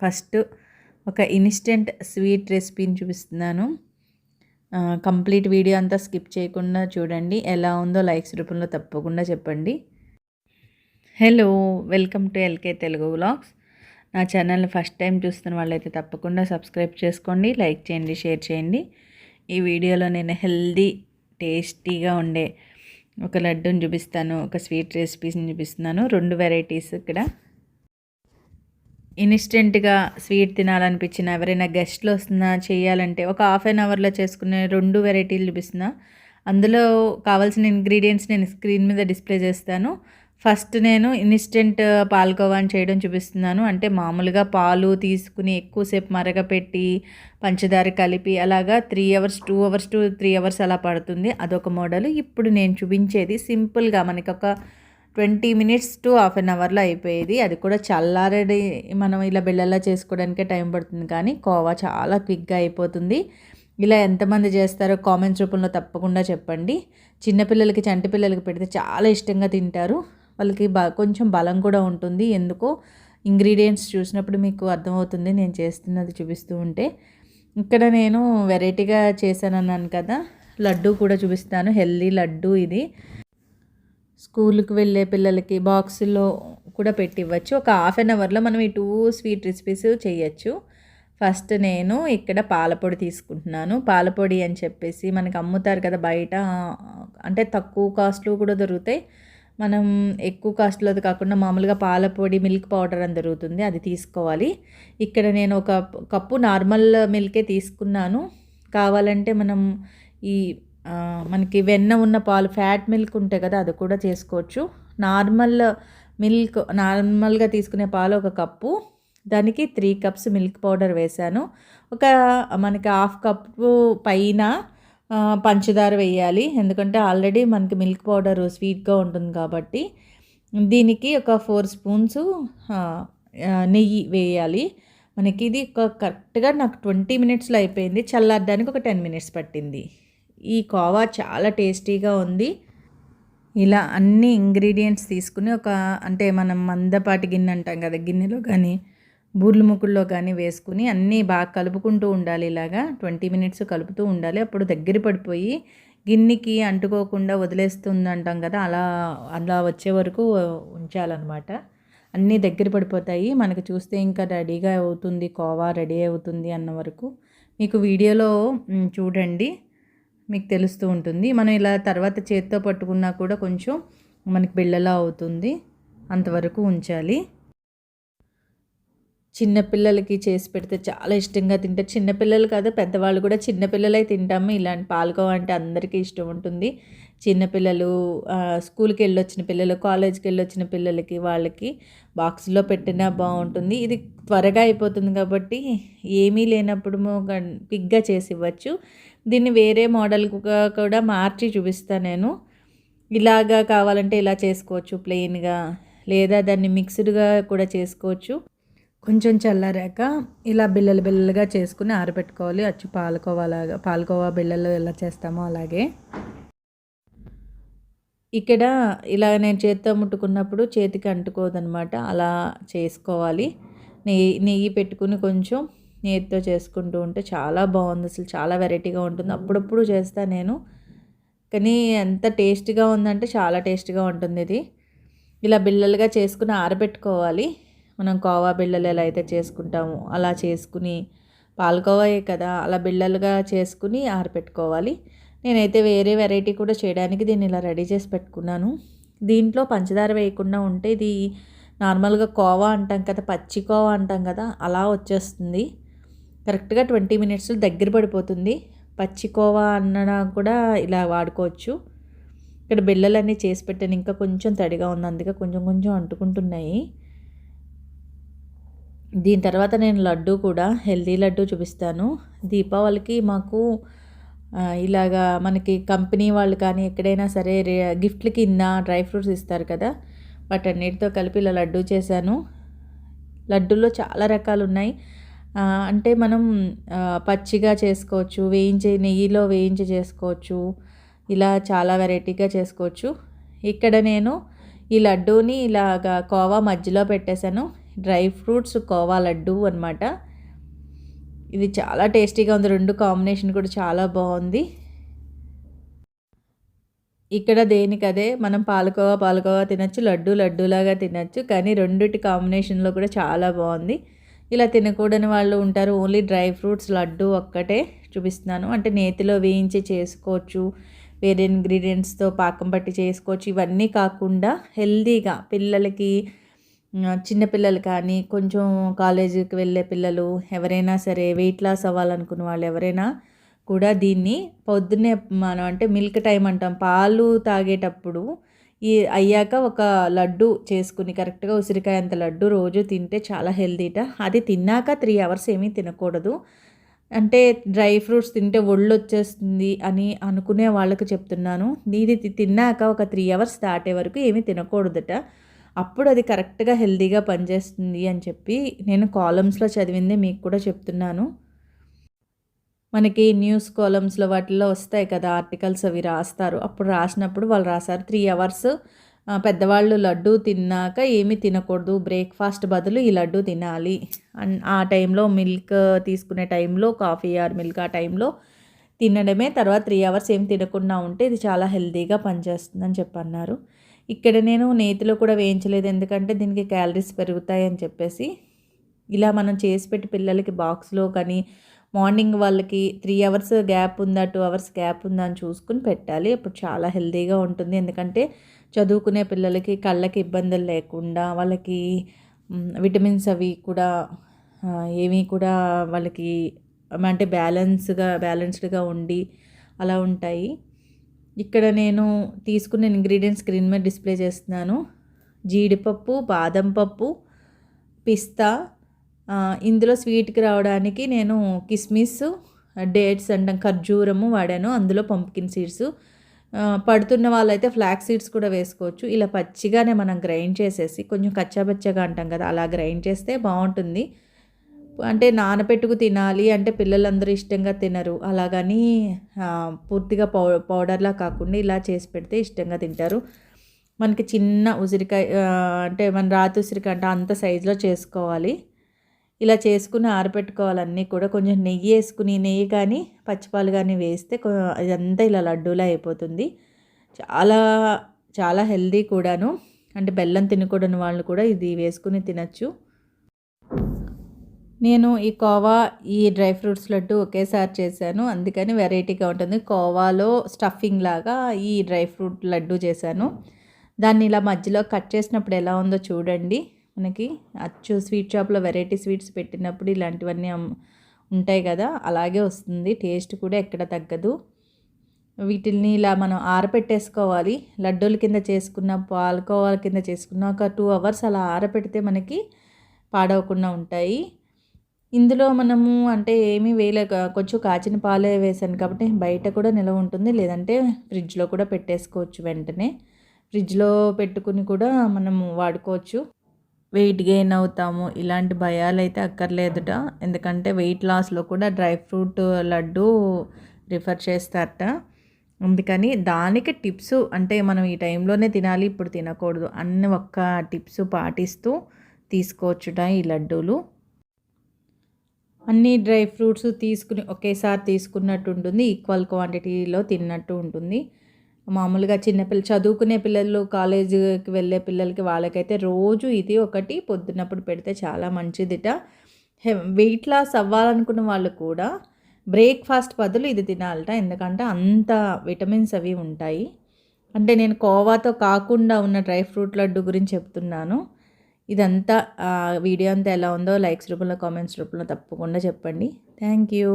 First ఒక instant sweet రెసిపీని చూపిస్తున్నాను. కంప్లీట్ వీడియో అంతా స్కిప్ చేయకుండా చూడండి. ఎలా ఉందో లైక్స్ రూపంలో తప్పకుండా చెప్పండి. Hello welcome to LK Telugu vlogs. నా ఛానల్ని ఫస్ట్ టైం చూస్తున్న వాళ్ళైతే తప్పకుండా సబ్స్క్రైబ్ చేసుకోండి లైక్ చేయండి షేర్ చేయండి. ఈ వీడియోలో నేను హెల్దీ టేస్టీగా ఉండే ఒక లడ్డూని చూపిస్తాను ఒక స్వీట్ రెసిపీస్ని చూపిస్తున్నాను. రెండు వెరైటీస్ ఇక్కడ. ఇన్స్టెంట్గా స్వీట్ తినాలనిపించిన ఎవరైనా గెస్ట్లు వస్తున్నా చేయాలంటే ఒక హాఫ్ అన్ అవర్లో చేసుకునే రెండు వెరైటీలు చూపిస్తున్నా. అందులో కావాల్సిన ఇంగ్రీడియంట్స్ నేను స్క్రీన్ మీద డిస్ప్లే చేస్తాను. ఫస్ట్ నేను ఇన్స్టెంట్ పాల్కోవాని చేయడం చూపిస్తున్నాను. అంటే మామూలుగా పాలు తీసుకుని ఎక్కువసేపు మరగపెట్టి పంచదార కలిపి అలాగా three hours two hours to three hours అలా పడుతుంది. అదొక మోడల్. ఇప్పుడు నేను చూపించేది సింపుల్గా మనకి ఒక twenty minutes to half an అవర్లో అయిపోయేది. అది కూడా చల్లారెడి మనం ఇలా బిళ్ళలా చేసుకోవడానికే టైం పడుతుంది. కానీ కోవా చాలా క్విక్గా అయిపోతుంది. ఇలా ఎంతమంది చేస్తారో కామెంట్స్ రూపంలో తప్పకుండా చెప్పండి. చిన్నపిల్లలకి చంటి పిల్లలకి పెడితే చాలా ఇష్టంగా తింటారు. వాళ్ళకి బ కొంచెం బలం కూడా ఉంటుంది. ఎందుకో ఇంగ్రీడియంట్స్ చూసినప్పుడు మీకు అర్థమవుతుంది నేను చేస్తున్నది చూపిస్తూ ఉంటే. ఇక్కడ నేను వెరైటీగా చేశానన్నాను కదా. లడ్డు కూడా చూపిస్తాను. హెల్దీ లడ్డు ఇది. స్కూల్కి వెళ్ళే పిల్లలకి బాక్సుల్లో కూడా పెట్టి ఇవ్వచ్చు ఒక హాఫ్ అన్ అవర్లో మనం ఈ టూ స్వీట్ రెసిపీస్ చేయొచ్చు. ఫస్ట్ నేను ఇక్కడ పాలపొడి తీసుకుంటున్నాను. పాలపొడి అని చెప్పేసి మనకి అమ్ముతారు కదా బయట అంటే తక్కువ కాస్ట్లో కూడా దొరుకుతాయి. మనం ఎక్కువ కాస్ట్లో అది కాకుండా మామూలుగా పాలపొడి మిల్క్ పౌడర్ అని దొరుకుతుంది. అది తీసుకోవాలి. ఇక్కడ నేను ఒక కప్పు నార్మల్ మిల్కే తీసుకున్నాను. కావాలంటే మనం ఈ మనకి వెన్న ఉన్న పాలు ఫ్యాట్ మిల్క్ ఉంటాయి కదా అది కూడా చేసుకోవచ్చు. నార్మల్ మిల్క్ నార్మల్గా తీసుకునే పాలు ఒక కప్పు. దానికి త్రీ కప్స్ మిల్క్ పౌడర్ వేశాను. ఒక మనకి హాఫ్ కప్పు పైన పంచదార వేయాలి. ఎందుకంటే ఆల్రెడీ మనకి మిల్క్ పౌడర్ స్వీట్గా ఉంటుంది కాబట్టి. దీనికి ఒక ఫోర్ స్పూన్స్ నెయ్యి వేయాలి. మనకి ఇది ఒక కరెక్ట్గా నాకు ట్వంటీ మినిట్స్లో అయిపోయింది. చల్లారడానికి ఒక టెన్ మినిట్స్ పట్టింది. ఈ కోవా చాలా టేస్టీగా ఉంది. ఇలా అన్ని ఇంగ్రీడియంట్స్ తీసుకుని ఒక అంటే మనం మందపాటి గిన్నె అంటాం కదా గిన్నెలో కానీ బూర్లు ముక్కుల్లో కానీ వేసుకుని అన్నీ బాగా కలుపుకుంటూ ఉండాలి ఇలాగా. ట్వంటీ మినిట్స్ కలుపుతూ ఉండాలి. అప్పుడు దగ్గర పడిపోయి గిన్నెకి అంటుకోకుండా వదిలేస్తుంది అంటాం కదా అలా అలా వచ్చే వరకు ఉంచాలన్నమాట. అన్నీ దగ్గర పడిపోతాయి. మనకు చూస్తే ఇంకా రెడీగా అవుతుంది కోవా రెడీ అవుతుంది అన్న వరకు. మీకు వీడియోలో చూడండి. మీకు తెలుస్తూ ఉంటుంది. మనం ఇలా తర్వాత చేత్తో పట్టుకున్నా కూడా కొంచెం మనకి బిళ్ళలా అవుతుంది. అంతవరకు ఉంచాలి. చిన్నపిల్లలకి చేసి పెడితే చాలా ఇష్టంగా తింటారు. చిన్నపిల్లలు కాదు పెద్దవాళ్ళు కూడా చిన్నపిల్లలే తింటాము. ఇలాంటి పాలకోవా అంటే అందరికీ ఇష్టం ఉంటుంది. చిన్నపిల్లలు స్కూల్కి వెళ్ళొచ్చిన పిల్లలు కాలేజ్కి వెళ్ళొచ్చిన పిల్లలకి వాళ్ళకి బాక్స్లో పెట్టినా బాగుంటుంది. ఇది త్వరగా అయిపోతుంది కాబట్టి ఏమీ లేనప్పుడు పిగ్గా చేసి ఇవ్వచ్చు. దీన్ని వేరే మోడల్గా కూడా మార్చి చూపిస్తాను నేను. ఇలాగా కావాలంటే ఇలా చేసుకోవచ్చు ప్లెయిన్గా లేదా దాన్ని మిక్స్డ్గా కూడా చేసుకోవచ్చు. కొంచెం చల్లారాక ఇలా బిల్లలు బిల్లలుగా చేసుకుని ఆరబెట్టుకోవాలి. అచ్చు పాలకోవాలాగా పాలకోవా బిళ్ళలు ఎలా చేస్తామో అలాగే. ఇక్కడ ఇలా నేను చేత్తో ముట్టుకున్నప్పుడు చేతికి అంటుకోదనమాట. అలా చేసుకోవాలి. నెయ్యి నెయ్యి పెట్టుకుని కొంచెం నేతితో చేసుకుంటూ ఉంటే చాలా బాగుంది. అసలు చాలా వెరైటీగా ఉంటుంది. అప్పుడప్పుడు చేస్తా నేను. కానీ ఎంత టేస్ట్గా ఉందంటే చాలా టేస్ట్గా ఉంటుంది ఇది. ఇలా బిళ్ళలుగా చేసుకుని ఆరబెట్టుకోవాలి. మనం కోవా బిళ్ళలు ఎలా అయితే చేసుకుంటామో అలా చేసుకుని పాలకోవాయే కదా అలా బిళ్ళలుగా చేసుకుని ఆరబెట్టుకోవాలి. నేనైతే వేరే వెరైటీ కూడా చేయడానికి దీన్ని ఇలా రెడీ చేసి పెట్టుకున్నాను. దీంట్లో పంచదార వేయకుండా ఉంటే ఇది నార్మల్గా కోవా అంటాం కదా పచ్చి కోవా అంటాం కదా అలా వచ్చేస్తుంది. కరెక్ట్గా ట్వంటీ మినిట్స్లో దగ్గర పడిపోతుంది. పచ్చికోవా అన్న కూడా ఇలా వాడుకోవచ్చు. ఇక్కడ బిళ్ళలన్నీ చేసి పెట్టాను. ఇంకా కొంచెం తడిగా ఉంది. అందుకే కొంచెం కొంచెం అంటుకుంటున్నాయి. దీని తర్వాత నేను లడ్డు కూడా హెల్దీ లడ్డు చూపిస్తాను. దీపావళికి మాకు ఇలాగా మనకి కంపెనీ వాళ్ళు కానీ ఎక్కడైనా సరే గిఫ్ట్ల కింద డ్రై ఫ్రూట్స్ ఇస్తారు కదా. వాటన్నిటితో కలిపి ఇలా లడ్డు చేశాను. లడ్డూలో చాలా రకాలు ఉన్నాయి అంటే మనం పచ్చిగా చేసుకోవచ్చు వేయించే నెయ్యిలో వేయించి చేసుకోవచ్చు ఇలా చాలా వెరైటీగా చేసుకోవచ్చు. ఇక్కడ నేను ఈ లడ్డూని ఇలాగా కోవా మధ్యలో పెట్టేశాను. డ్రై ఫ్రూట్స్ కోవా లడ్డు అనమాట ఇది చాలా టేస్టీగా ఉంది. రెండు కాంబినేషన్ కూడా చాలా బాగుంది. ఇక్కడ దేనికదే మనం పాలకోవా పాలకోవా తినచ్చు లడ్డు లడ్డూలాగా తినచ్చు కానీ రెండిటి కాంబినేషన్లో కూడా చాలా బాగుంది. ఇలా తినకూడని వాళ్ళు ఉంటారు. ఓన్లీ డ్రై ఫ్రూట్స్ లడ్డు ఒక్కటే చూపిస్తున్నాను. అంటే నేతిలో వేయించి చేసుకోవచ్చు. వేరే ఇంగ్రీడియంట్స్తో పాకం పట్టి చేసుకోవచ్చు. ఇవన్నీ కాకుండా హెల్దీగా పిల్లలకి చిన్నపిల్లలు కానీ కొంచెం కాలేజీకి వెళ్ళే పిల్లలు ఎవరైనా సరే వెయిట్ లాస్ అవ్వాలనుకున్న వాళ్ళు ఎవరైనా కూడా దీన్ని పొద్దున్నే మనం అంటే మిల్క్ టైం అంటాం. పాలు తాగేటప్పుడు ఈ అయ్యాక ఒక లడ్డు చేసుకుని కరెక్ట్గా ఉసిరికాయ అంత లడ్డు రోజు తింటే చాలా హెల్దీట అది తిన్నాక త్రీ అవర్స్ ఏమీ తినకూడదు. అంటే డ్రై ఫ్రూట్స్ తింటే ఒళ్ళు వచ్చేస్తుంది అని అనుకునే వాళ్ళకి చెప్తున్నాను. ఇది తిన్నాక ఒక త్రీ అవర్స్ దాటే వరకు ఏమీ తినకూడదట. అప్పుడు అది కరెక్ట్గా హెల్దీగా పనిచేస్తుంది అని చెప్పి నేను కాలమ్స్లో చదివిందే మీకు కూడా చెప్తున్నాను. మనకి న్యూస్ కాలమ్స్లో వాటిల్లో వస్తాయి కదా ఆర్టికల్స్ అవి రాస్తారు. అప్పుడు రాసినప్పుడు వాళ్ళు రాశారు త్రీ అవర్స్ పెద్దవాళ్ళు లడ్డు తిన్నాక ఏమీ తినకూడదు బ్రేక్ఫాస్ట్ బదులు ఈ లడ్డు తినాలి. అండ్ ఆ టైంలో మిల్క్ తీసుకునే టైంలో కాఫీ ఆర్ మిల్క్ ఆ టైంలో తినడమే. తర్వాత త్రీ అవర్స్ ఏం తినకుండా ఉంటే ఇది చాలా హెల్తీగా పనిచేస్తుందని చెప్పన్నారు. ఇక్కడ నేను నేతిలో కూడా వేయించలేదు ఎందుకంటే దీనికి క్యాలరీస్ పెరుగుతాయి అని చెప్పేసి. ఇలా మనం చేసి పెట్టి పిల్లలకి బాక్స్లో కానీ మార్నింగ్ వాళ్ళకి త్రీ అవర్స్ గ్యాప్ ఉందా టూ అవర్స్ గ్యాప్ ఉందా అని చూసుకుని పెట్టాలి. అప్పుడు చాలా హెల్తీగా ఉంటుంది. ఎందుకంటే చదువుకునే పిల్లలకి కళ్ళకి ఇబ్బందులు లేకుండా వాళ్ళకి విటమిన్స్ అవి కూడా ఏమీ కూడా వాళ్ళకి అంటే బ్యాలెన్స్గా బ్యాలెన్స్డ్గా ఉండి అలా ఉంటాయి. ఇక్కడ నేను తీసుకున్న ఇంగ్రీడియంట్స్ స్క్రీన్ మీద డిస్ప్లే చేస్తున్నాను. జీడిపప్పు బాదం పప్పు పిస్తా ఇందులో స్వీట్కి రావడానికి నేను కిస్మిస్ డేట్స్ అంటాం ఖర్జూరము వాడాను. అందులో పంప్కిన్ సీడ్స్. పడుతున్న వాళ్ళైతే ఫ్లాక్ సీడ్స్ కూడా వేసుకోవచ్చు. ఇలా పచ్చిగానే మనం గ్రైండ్ చేసేసి కొంచెం కచ్చాబచ్చగా అంటాం కదా అలా గ్రైండ్ చేస్తే బాగుంటుంది. అంటే నానపెట్టుకు తినాలి అంటే పిల్లలందరూ ఇష్టంగా తినరు. అలాగని పూర్తిగా పౌ పౌడర్లా కాకుండా ఇలా చేసి పెడితే ఇష్టంగా తింటారు. మనకి చిన్న ఉసిరికాయ అంటే మన రాతి ఉసిరికాయ అంటే అంత సైజులో చేసుకోవాలి. ఇలా చేసుకుని ఆరబెట్టుకోవాలన్నీ కూడా. కొంచెం నెయ్యి వేసుకుని నెయ్యి కానీ పచ్చిపాలు కానీ వేస్తే ఇదంతా ఇలా లడ్డూలా అయిపోతుంది. చాలా చాలా హెల్దీ కూడాను. అంటే బెల్లం తినకూడని వాళ్ళు కూడా ఇది వేసుకుని తినచ్చు. నేను ఈ కోవా ఈ డ్రై ఫ్రూట్స్ లడ్డు ఒకేసారి చేశాను. అందుకని వెరైటీగా ఉంటుంది. కోవాలో స్టఫింగ్ లాగా ఈ డ్రై ఫ్రూట్ లడ్డు చేశాను. దాన్ని ఇలా మధ్యలో కట్ చేసినప్పుడు ఎలా ఉందో చూడండి. మనకి అచ్చు స్వీట్ షాప్లో వెరైటీ స్వీట్స్ పెట్టినప్పుడు ఇలాంటివన్నీ ఉంటాయి కదా అలాగే వస్తుంది. టేస్ట్ కూడా ఎక్కడ తగ్గదు. వీటిల్ని ఇలా మనం ఆరపెట్టేసుకోవాలి. లడ్డూల కింద చేసుకున్న పాలకోవాల కింద చేసుకున్న ఒక టూ అవర్స్ అలా ఆరపెడితే మనకి పాడవకుండా ఉంటాయి. ఇందులో మనము అంటే ఏమీ వేయలే కొంచెం కాచిన పాలే వేసాను కాబట్టి బయట కూడా నిలవ ఉంటుంది. లేదంటే ఫ్రిడ్జ్లో కూడా పెట్టేసుకోవచ్చు వెంటనే. ఫ్రిడ్జ్లో పెట్టుకుని కూడా మనము వాడుకోవచ్చు. వెయిట్ గెయిన్ అవుతాము. ఇలాంటి భయాలు అయితే అక్కర్లేదుట. ఎందుకంటే వెయిట్ లాస్లో కూడా డ్రై ఫ్రూట్ లడ్డు రిఫర్ చేస్తారట. అందుకని దానికి టిప్స్ అంటే మనం ఈ టైంలోనే తినాలి ఇప్పుడు తినకూడదు అన్ని ఒక్క టిప్స్ పాటిస్తూ తీసుకోవచ్చుట ఈ లడ్డూలు. అన్ని డ్రై ఫ్రూట్స్ తీసుకుని ఒకేసారి తీసుకున్నట్టు ఉంటుంది ఈక్వల్ క్వాంటిటీలో తిన్నట్టు ఉంటుంది. మామూలుగా చిన్నపిల్ల చదువుకునే పిల్లలు కాలేజీకి వెళ్ళే పిల్లలకి వాళ్ళకైతే రోజు ఇది ఒకటి పొద్దున్నప్పుడు పెడితే చాలా మంచిదిట. వెయిట్ లాస్ అవ్వాలనుకున్న వాళ్ళు కూడా బ్రేక్ఫాస్ట్ బదులు ఇది తినాలట. ఎందుకంటే అంత విటమిన్స్ అవి ఉంటాయి. అంటే నేను కోవాతో కాకుండా ఉన్న డ్రై ఫ్రూట్ లడ్డు గురించి చెప్తున్నాను. ఇదంతా వీడియో అంతా ఎలా ఉందో లైక్స్ రూపంలో కామెంట్స్ రూపంలో తప్పకుండా చెప్పండి. Thank you